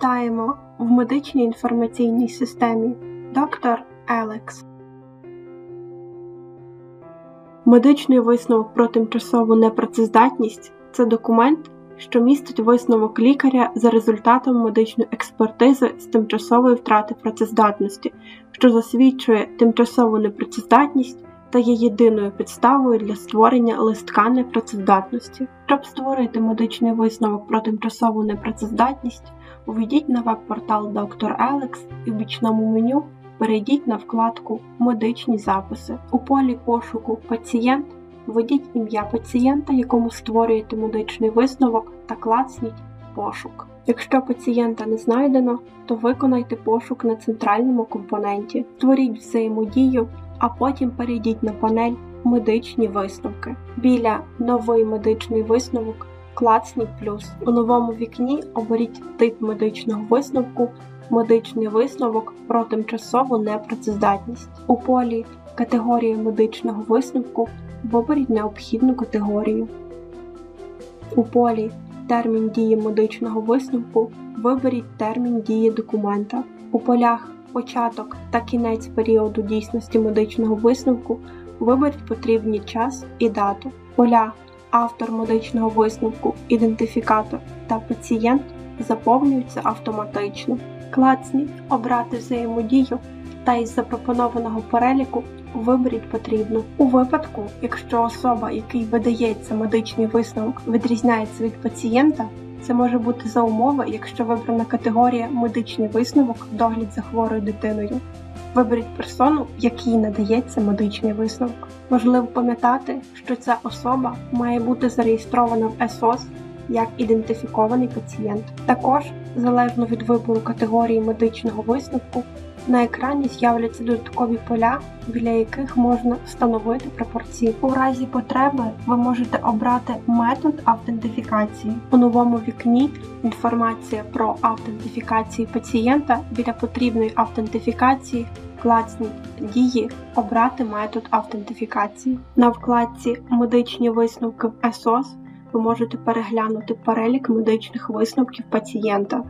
Вітаємо в медичній інформаційній системі доктор Елекс. Медичний висновок про тимчасову непрацездатність це документ, що містить висновок лікаря за результатом медичної експертизи з тимчасової втрати працездатності, що засвідчує тимчасову непрацездатність та є єдиною підставою для створення листка непрацездатності. Щоб створити медичний висновок про тимчасову непрацездатність, увійдіть на веб-портал Доктор Елекс і в бічному меню перейдіть на вкладку Медичні записи. У полі пошуку Пацієнт введіть ім'я пацієнта, якому створюєте медичний висновок, та клацніть Пошук. Якщо пацієнта не знайдено, то виконайте пошук на центральному компоненті, створіть взаємодію, а потім перейдіть на панель Медичні висновки. Біля Новий медичний висновок клацніть плюс. У новому вікні оберіть тип медичного висновку, медичний висновок про тимчасову непрацездатність. У полі Категорія медичного висновку виберіть необхідну категорію. У полі Термін дії медичного висновку виберіть термін дії документа. У полях Початок та кінець періоду дійсності медичного висновку виберіть потрібні час і дату. Поля Автор медичного висновку, ідентифікатор та пацієнт заповнюються автоматично. Клацніть Обрати взаємодію та із запропонованого переліку виберіть потрібну. У випадку, якщо особа, якій видається медичний висновок, відрізняється від пацієнта, це може бути за умови, якщо вибрана категорія медичний висновок догляд за хворою дитиною. Виберіть персону, якій надається медичний висновок. Важливо пам'ятати, що ця особа має бути зареєстрована в ЕСОС як ідентифікований пацієнт. Також, залежно від вибору категорії медичного висновку, на екрані з'являться додаткові поля, біля яких можна встановити пропорції. У разі потреби ви можете обрати метод автентифікації. У новому вікні інформація про автентифікацію пацієнта біля потрібної автентифікації клацніть дії Обрати метод автентифікації. На вкладці Медичні висновки в ЕСОС ви можете переглянути перелік медичних висновків пацієнта.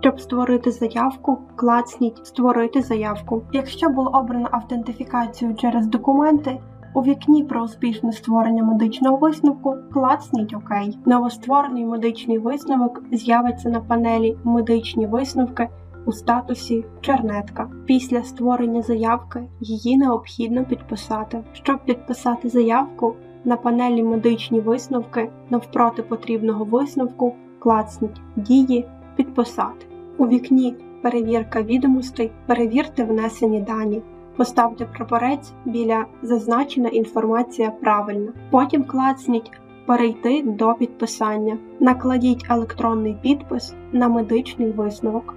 Щоб створити заявку, клацніть Створити заявку. Якщо було обрано автентифікацію через документи, у вікні про успішне створення медичного висновку клацніть ОК. Новостворений медичний висновок з'явиться на панелі Медичні висновки у статусі Чернетка. Після створення заявки її необхідно підписати. Щоб підписати заявку, на панелі Медичні висновки навпроти потрібного висновку клацніть Дії Підписати. У вікні Перевірка відомостей перевірте внесені дані. Поставте прапорець біля Зазначена інформація правильна. Потім клацніть Перейти до підписання. Накладіть електронний підпис на медичний висновок.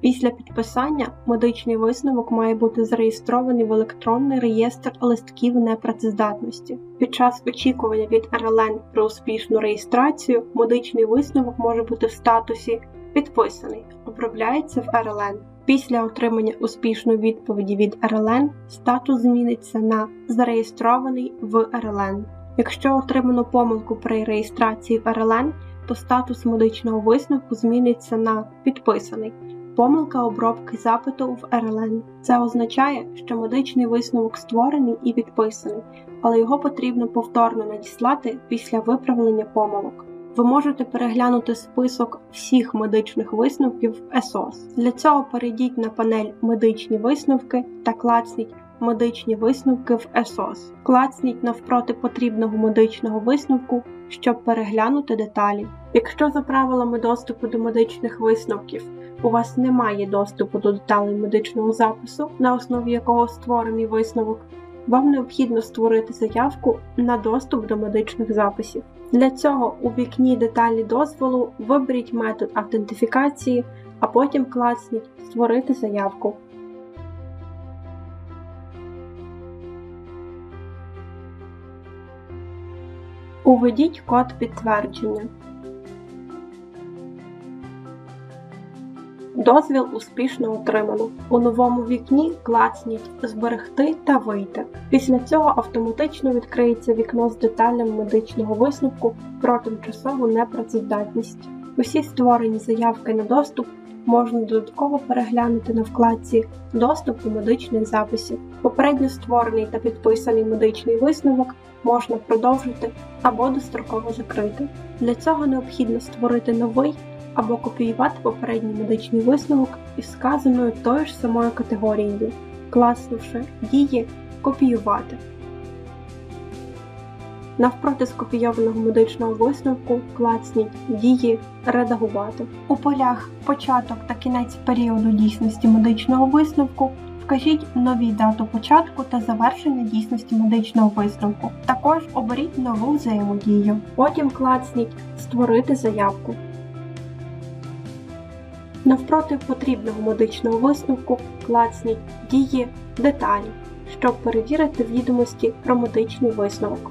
Після підписання медичний висновок має бути зареєстрований в електронний реєстр листків непрацездатності. Під час очікування від РЛН про успішну реєстрацію медичний висновок може бути в статусі підписаний, обробляється в РЛН. Після отримання успішної відповіді від РЛН статус зміниться на зареєстрований в РЛН. Якщо отримано помилку при реєстрації в РЛН, то статус медичного висновку зміниться на підписаний помилка обробки запиту в РЛН. Це означає, що медичний висновок створений і підписаний, але його потрібно повторно надіслати після виправлення помилок. Ви можете переглянути список всіх медичних висновків в ЕСОС. Для цього перейдіть на панель Медичні висновки та клацніть Медичні висновки в ЕСОС. Клацніть навпроти потрібного медичного висновку, щоб переглянути деталі. Якщо за правилами доступу до медичних висновків у вас немає доступу до деталей медичного запису, на основі якого створений висновок, вам необхідно створити заявку на доступ до медичних записів. Для цього у вікні деталі дозволу виберіть метод автентифікації, а потім класніть Створити заявку. Уведіть код підтвердження. Дозвіл успішно отримано. У новому вікні клацніть Зберегти та вийти. Після цього автоматично відкриється вікно з деталями медичного висновку про тимчасову непрацездатність. Усі створені заявки на доступ можна додатково переглянути на вкладці Доступ до медичних записів. Попередньо створений та підписаний медичний висновок можна продовжити або достроково закрити. Для цього необхідно створити новий або копіювати попередній медичний висновок із сказаною тою ж самою категорією, класнувши дії Копіювати. Навпроти скопійованого медичного висновку клацніть дії Редагувати. У полях Початок та кінець періоду дійсності медичного висновку вкажіть нові дату початку та завершення дійсності медичного висновку. Також оберіть нову взаємодію. Потім клацніть Створити заявку. Навпроти потрібного медичного висновку клацніть дії Деталі, щоб перевірити відомості про медичний висновок.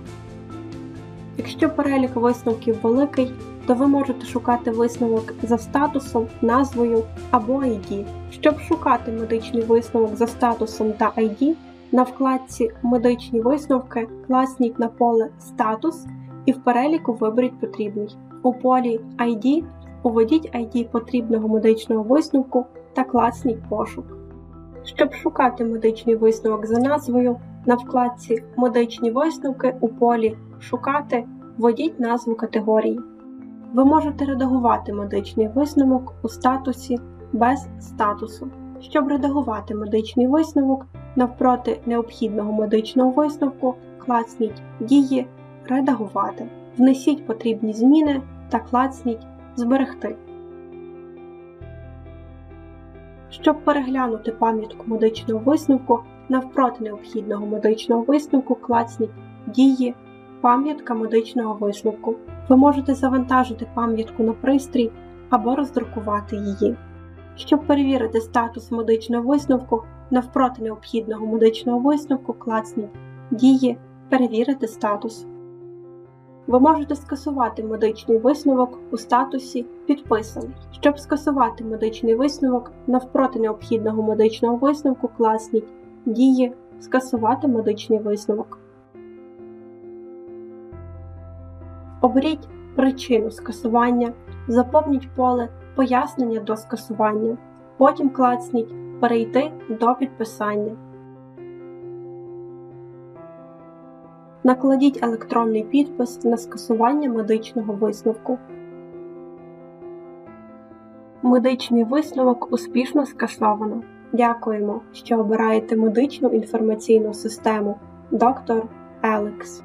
Якщо перелік висновків великий, то ви можете шукати висновок за статусом, назвою або ID. Щоб шукати медичний висновок за статусом та ID, на вкладці Медичні висновки класніть на поле Статус і в переліку виберіть потрібний. У полі ID уведіть ID потрібного медичного висновку та класніть пошук. Щоб шукати медичний висновок за назвою, на вкладці Медичні висновки у полі Шукати введіть назву категорії. Ви можете редагувати медичний висновок у статусі без статусу. Щоб редагувати медичний висновок, навпроти необхідного медичного висновку клацніть Дії Редагувати. Внесіть потрібні зміни та клацніть Зберегти. Щоб переглянути пам'ятку медичного висновку, навпроти необхідного медичного висновку клацніть Дії Пам'ятка медичного висновку. Ви можете завантажити пам'ятку на пристрій або роздрукувати її. Щоб перевірити статус медичного висновку, навпроти необхідного медичного висновку клацніть Дії Перевірити статус. Ви можете скасувати медичний висновок у статусі Підписаний. Щоб скасувати медичний висновок, навпроти необхідного медичного висновку класніть Дії Скасувати медичний висновок. Оберіть причину скасування, заповніть поле Пояснення до скасування. Потім клацніть Перейти до підписання. Накладіть електронний підпис на скасування медичного висновку. Медичний висновок успішно скасовано. Дякуємо, що обираєте медичну інформаційну систему Доктор Елекс.